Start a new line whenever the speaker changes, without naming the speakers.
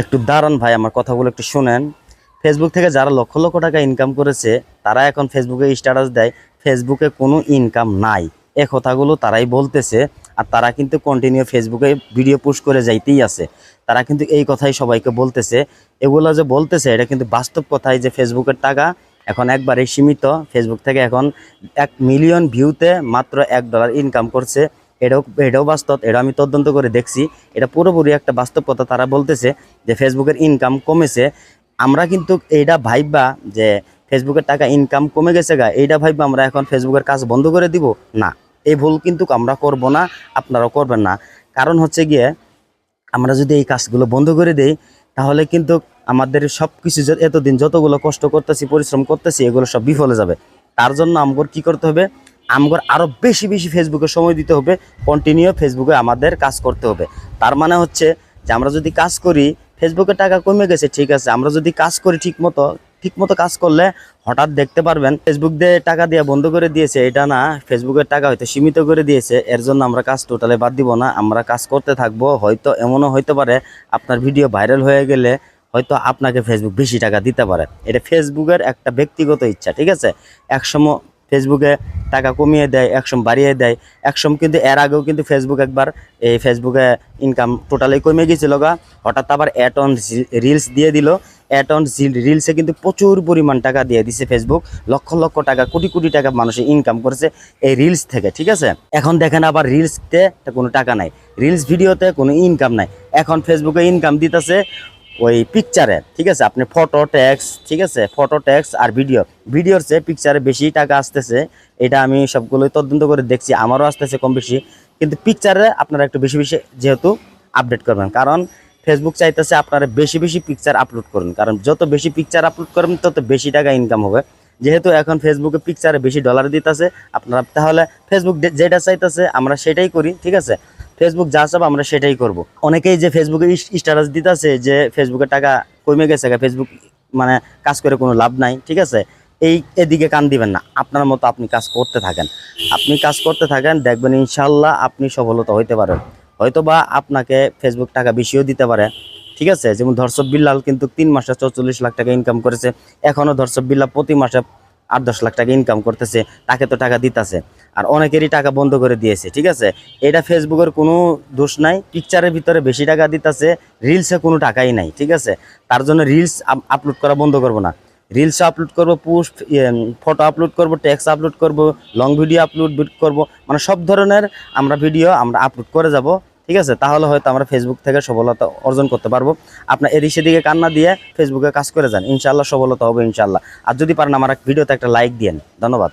একটু দাঁড়ান ভাই, আমার কথাগুলো একটু শুনেন। ফেসবুক থেকে যারা লক্ষ লক্ষ টাকা ইনকাম করেছে, তারা এখন ফেসবুকে স্ট্যাটাস দেয়। ফেসবুকে কোনো ইনকাম নাই। এ কথাগুলো তারাই বলতেছে। আর তারা কিন্তু কন্টিনিউ ফেসবুকে ভিডিও পোস্ট করে যাইতেই আছে। তারা কিন্তু এই কথাই সবাইকে বলতেছে। এগুলো যে বলতেছে, এটা কিন্তু বাস্তব কথাই যে ফেসবুকের টাকা এখন একবারে সীমিত। ফেসবুক থেকে এখন এক মিলিয়ন ভিউতে মাত্র এক ডলার ইনকাম করছে। এটাও এটাও বাস্তব এটা আমি তদন্ত করে দেখছি। এটা পুরোপুরি একটা বাস্তব কথা তারা বলতেছে যে ফেসবুকের ইনকাম কমেছে। আমরা কিন্তু এইটা ভাইবা যে ফেসবুকের টাকা ইনকাম কমে গেছে গা এইটা ভাইবা আমরা এখন ফেসবুকের কাজ বন্ধ করে দিব? না। এই ভুল কিন্তু আমরা করব না, আপনারাও করবেন না। কারণ হচ্ছে গিয়ে, আমরা যদি এই কাজগুলো বন্ধ করে দেই, তাহলে কিন্তু আমাদের সব কিছু এতদিন যতগুলো কষ্ট করতেছি, পরিশ্রম করতেছি, এগুলো সব বিফলে যাবে। তার জন্য আমগর কি করতে হবে? আমগর আরও বেশি বেশি ফেসবুকে সময় দিতে হবে কন্টিনিউ ফেসবুকে আমাদের কাজ করতে হবে। তার মানে হচ্ছে যে আমরা যদি কাজ করি ফেসবুকে টাকা কমে গেছে, ঠিক আছে, আমরা যদি কাজ করি ঠিক মতো ঠিক মতো কাজ করলে হঠাৎ দেখতে পারবেন ফেসবুক দিয়ে টাকা দিয়ে বন্ধ করে দিয়েছে, এটা না ফেসবুকের টাকা হয়তো সীমিত করে দিয়েছে, এর জন্য আমরা কাজ টোটালে বাদ দিব না, আমরা কাজ করতে থাকব, হয়তো এমনও হইতে পারে আপনার ভিডিও ভাইরাল হয়ে গেলে হয়তো আপনাকে ফেসবুক বেশি টাকা দিতে পারে। এটা ফেসবুকের একটা ব্যক্তিগত ইচ্ছা, ঠিক আছে? একসময় ফেসবুকে টাকা কমিয়ে দেয় একসম বাড়িয়ে দেয়। একসম কিন্তু এর আগেও কিন্তু ফেসবুক একবার এই ফেসবুকে ইনকাম টোটালি কমে গেছিল গা। হঠাৎ আবার অ্যাড অন রিলস দিয়ে দিল। অ্যাড অন রিলসে কিন্তু প্রচুর পরিমাণ টাকা দিয়ে দিছে ফেসবুক লক্ষ লক্ষ টাকা, কোটি কোটি টাকা মানুষের ইনকাম করেছে এই রিলস থেকে, ঠিক আছে? এখন দেখেন আবার রিলসতে কোনো টাকা নাই। রিলস ভিডিওতে কোনো ইনকাম নাই। এখন ফেসবুকে ইনকাম দিতেছে ওই পিকচারে ঠিক আছে? আপনি ফটো ট্যাক্স ঠিক আছে? ফটো ট্যাক্স আর ভিডিও ভিডিওর চেয়ে পিকচারে বেশি টাকা আসতেছে, এটা আমি সবগুলোই তদন্ত করে দেখছি, আমারও আসতেছে কম বেশি। কিন্তু পিকচারে আপনারা একটু বেশি বেশি যেহেতু আপডেট করবেন। কারণ ফেসবুক চাইতেছে আপনারা বেশি বেশি পিকচার আপলোড করুন। কারণ যত বেশি পিকচার আপলোড করবেন, তত বেশি টাকা ইনকাম হবে। যেহেতু এখন ফেসবুকে পিকচারে বেশি ডলার দিতেছে, আপনারা তাহলে ফেসবুক যেটা চাইতেছে, আমরা সেটাই করি, ঠিক আছে? ফেসবুক যা চাপ আমরা সেটাই করব। অনেকেই যে ফেসবুকে স্ট্যাটাস দিতেছে যে ফেসবুকে টাকা কমে গেছে ফেসবুক মানে কাজ করে কোনো লাভ নাই, ঠিক আছে? এই এদিকে কান দিবেন না। আপনার মতো আপনি কাজ করতে থাকেন। আপনি কাজ করতে থাকেন, দেখবেন ইনশাল্লাহ আপনি সফলতা হইতে পারেন। হয়তো বা আপনাকে ফেসবুক টাকা বেশিও দিতে পারে, ঠিক আছে? যেমন ধর্ষব বিল্লাল কিন্তু তিন মাসে চৌচল্লিশ লাখ টাকা ইনকাম করেছে। এখনও ধর্ষব বিল্লাল প্রতি মাসে আট দশ লাখ টাকা ইনকাম করতেছে, তাকে তো টাকা দিতেছে। আর অনেকেরই টাকা বন্ধ করে দিয়েছে, ঠিক আছে? এটা ফেসবুকের কোনো দোষ নাই পিকচারের ভিতরে বেশি টাকা দিতেছে রিলসে কোনো টাকাই নাই, ঠিক আছে? তার জন্য রিলস আপলোড করা বন্ধ করব না। রিলস আপলোড করব পোস্ট ফটো আপলোড করব টেক্সট আপলোড করব লং ভিডিও আপলোড করব মানে সব ধরনের আমরা ভিডিও আমরা আপলোড করে যাব। ঠিক আছে? তাহলে হয়তো আমরা ফেসবুক থেকে সফলতা অর্জন করতে পারব। আপনার এদিক সেদিকে কান্না দিয়ে ফেসবুকে কাজ করে যান। ইনশাল্লাহ সফলতা হবে ইনশাল্লাহ আর যদি পারেন আমার ভিডিওতে একটা লাইক দিয়েন ধন্যবাদ।